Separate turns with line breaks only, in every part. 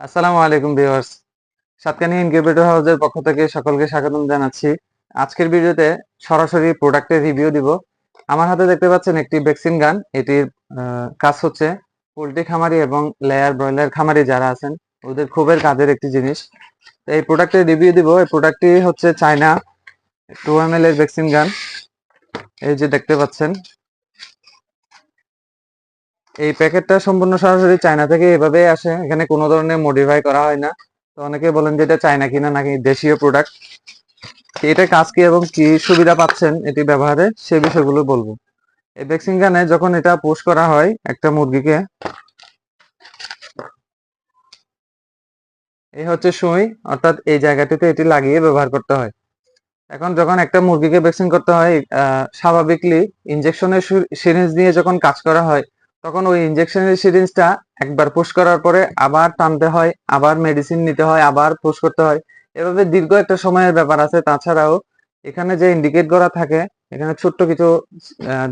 আসসালামু আলাইকুম viewers. Satkania incubator হাউসের পক্ষ থেকে সকলকে স্বাগতম জানাচ্ছি। আজকের ভিডিওতে সরাসরি প্রোডাক্টের রিভিউ দিব। আমার হাতে দেখতে পাচ্ছেন একটি ভ্যাকসিন গান এটির কাজ হচ্ছে পোলট্রি খামারি এবং লেয়ার ব্রয়লার খামারি যারা আছেন, ওদের খুবের কাজের একটি জিনিস। এই প্রোডাক্টের রিভিউ দিব। এই প্রোডাক্টটি হচ্ছে চায়না টু এম এল এর ভ্যাকসিন গান এই যে দেখতে পাচ্ছেন এই প্যাকেটটা সম্পূর্ণ সরাসরি চায়না থেকে এভাবে আসে। এখানে কোনো ধরনের মডিফাই করা হয় না। তো অনেকে বলেন যে এটা চায়না কিনা নাকি দেশীয় প্রোডাক্ট এটা কাজ কি এবং কি সুবিধা পাচ্ছেন এটি ব্যবহারে সে বিষয়গুলো বলব। এই ভ্যাকসিন গানে যখন এটা পুশ করা হয় একটা মুরগিকে, এই হচ্ছে সুই, অর্থাৎ এই জায়গাটিতে এটি লাগিয়ে ব্যবহার করতে হয়। এখন যখন একটা মুরগিকে ভ্যাকসিন করতে হয় স্বাভাবিকলি ইনজেকশনের সিরিঞ্জ নিয়ে যখন কাজ করা হয় তখন ওই ইনজেকশনের সিরিঞ্জটা একবার পুশ করার পরে আবার টানতে হয়, আবার মেডিসিন নিতে হয়, আবার পুশ করতে হয়। এভাবে দীর্ঘ একটা সময়ের ব্যাপার আছে। তাছাড়াও এখানে যে ইন্ডিকেট করা থাকে, এখানে ছোট্ট কিছু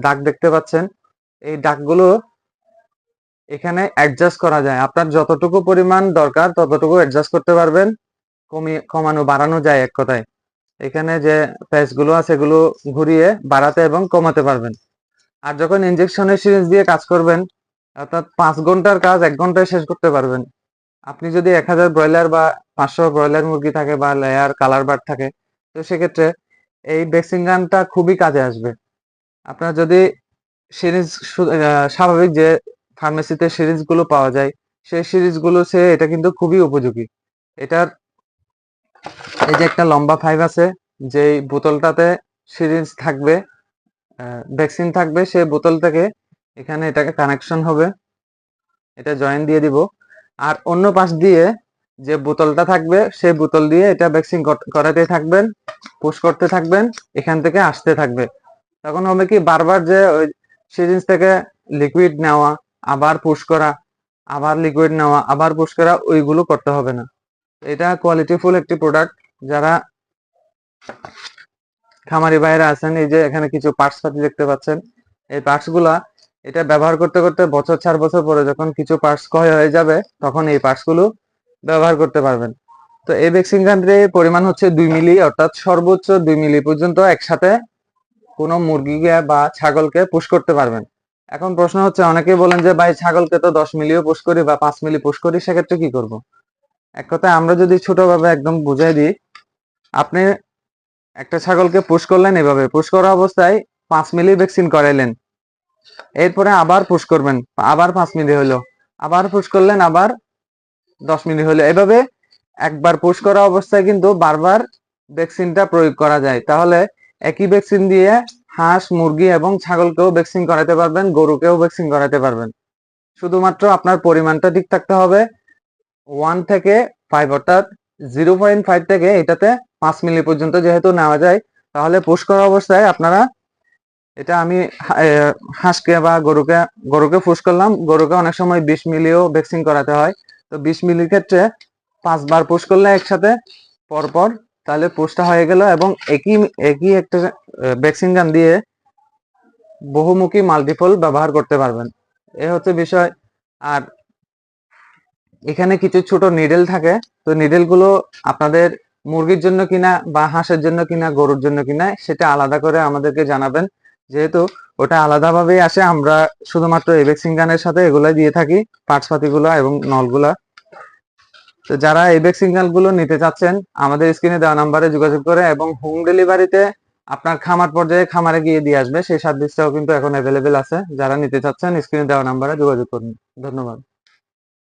দাগ দেখতে পাচ্ছেন। এই দাগগুলো এখানে অ্যাডজাস্ট করা যায়। আপনার যতটুকু পরিমাণ দরকার ততটুকু অ্যাডজাস্ট করতে পারবেন। কমিয়ে কমানো, বাড়ানো যায় এক কথায়। এখানে যে প্যাচগুলো আছে, এগুলো ঘুরিয়ে বাড়াতে এবং কমাতে পারবেন। আর যখন ইনজেকশনের সিরিঞ্জ দিয়ে কাজ করবেন, অর্থাৎ পাঁচ ঘণ্টার কাজ এক ঘন্টায় শেষ করতে পারবেন। আপনি যদি এক হাজার ব্রয়লার বা পাঁচশো ব্রয়লার মুরগি থাকে বা লেয়ার কালার বার্ড থাকে, তো সেক্ষেত্রে এই ভ্যাকসিন গানটা খুবই কাজে আসবে। আপনার যদি সিরিজ স্বাভাবিক যে ফার্মেসিতে সিরিজগুলো পাওয়া যায়, সেই সিরিজগুলো সে, এটা কিন্তু খুবই উপযোগী। এটার এই যে একটা লম্বা ফাইভ আছে, যেই বোতলটাতে সিরিঞ্জ থাকবে ভ্যাকসিন থাকবে, সে বোতল থেকে এখানে এটাকে কানেকশন হবে। এটা জয়েন দিয়ে দিব। আর অন্য পাশ দিয়ে যে বোতলটা থাকবে, সেই বোতল দিয়ে এটা ভ্যাকসিন করাতে থাকবেন পুশ করতে থাকবেন, এখান থেকে আসতে থাকবে। তখন হবে কি, বারবার যে ওই সিরিঞ্জ থেকে লিকুইড নেওয়া, আবার পুশ করা, আবার লিকুইড নেওয়া, আবার পুশ করা, ওইগুলো করতে হবে না। এটা কোয়ালিটিফুল একটি প্রোডাক্ট যারা খামারি ভাইরা আছেন, এই যে এখানে কিছু পার্টস পাতি দেখতে পাচ্ছেন। এই পার্টসগুলা, এটা ব্যবহার করতে করতে বছর চার বছর পরে যখন কিছু পার্টস ক্ষয় হয়ে যাবে, তখন এই পার্টসগুলো ব্যবহার করতে পারবেন। তো এই ভ্যাকসিন কান্ট্রির পরিমাণ হচ্ছে দুই মিলি, অর্থাৎ সর্বোচ্চ দুই মিলি পর্যন্ত একসাথে কোনো মুরগিকে বা ছাগলকে পুশ করতে পারবেন। এখন প্রশ্ন হচ্ছে, অনেকেই বলেন যে, ভাই, ছাগলকে তো দশ মিলিও পুশ করি বা পাঁচ মিলি পুশ করি, সেক্ষেত্রে কি করব? এক কথায় আমরা যদি ছোটভাবে একদম বুঝাই দিই, আপনি একটা ছাগলকে পুশ করলেন এভাবে। পুশ করা অবস্থায় পাঁচ মিলি ভ্যাকসিন করাইলেন। এরপরে আবার পুশ করবেন। আবার পাঁচ মিলি হলো। আবার পুশ করলেন, আবার দশ মিলি হলো। এভাবে একবার পুশ করা অবস্থায় কিন্তু বারবার ভ্যাকসিনটা প্রয়োগ করা যায়। তাহলে একই ভ্যাকসিন দিয়ে হাঁস, মুরগি এবং ছাগলকেও ভ্যাকসিন করাতে পারবেন, গরুকেও ভ্যাকসিন করাতে পারবেন। শুধুমাত্র আপনার পরিমাণটা ঠিক থাকতে হবে। ওয়ান থেকে ফাইভ অর্থাৎ জিরো পয়েন্ট ফাইভ থেকে এটাতে পাঁচ মিলি পর্যন্ত যেহেতু নেওয়া যায়, তাহলে পুশ করা অবস্থায় আপনারা এটা আমি হাঁসকে বা গরুকে গরুকে পুশ করলাম। গরুকে অনেক সময় বিশ মিলিও ভ্যাকসিন করাতে হয়। তো বিশ মিলির ক্ষেত্রে পাঁচবার পুশ করলে একসাথে পরপর তাহলে পুশটা হয়ে গেল এবং একই একই একটা ভ্যাকসিন গান দিয়ে বহুমুখী মাল্টিপল ব্যবহার করতে পারবেন। এ হচ্ছে বিষয়। আর এখানে কিছু ছোট নিডেল থাকে। তো নিডেলগুলো আপনাদের মুরগির জন্য কিনা বা হাঁসের জন্য কিনা, গরুর জন্য কিনা, সেটা আলাদা করে আমাদেরকে জানাবেন। যেহেতু ওটা আলাদাভাবেই আসে, আমরা শুধুমাত্র ভ্যাকসিন গানের সাথে এগুলাই দিয়ে থাকি পার্টস পাতিগুলা এবং নলগুলা। তো যারা ভ্যাকসিনগুলো নিতে চাচ্ছেন, আমাদের স্ক্রিনে দেওয়া নাম্বারে যোগাযোগ করে এবং হোম ডেলিভারিতে আপনার খামার পর্যায়ে খামারে গিয়ে দিয়ে আসবে, সেই সার্ভিসটাও কিন্তু এখন অ্যাভেলেবেল আছে। যারা নিতে চাচ্ছেন স্ক্রিনে দেওয়া নাম্বারে যোগাযোগ করুন। ধন্যবাদ।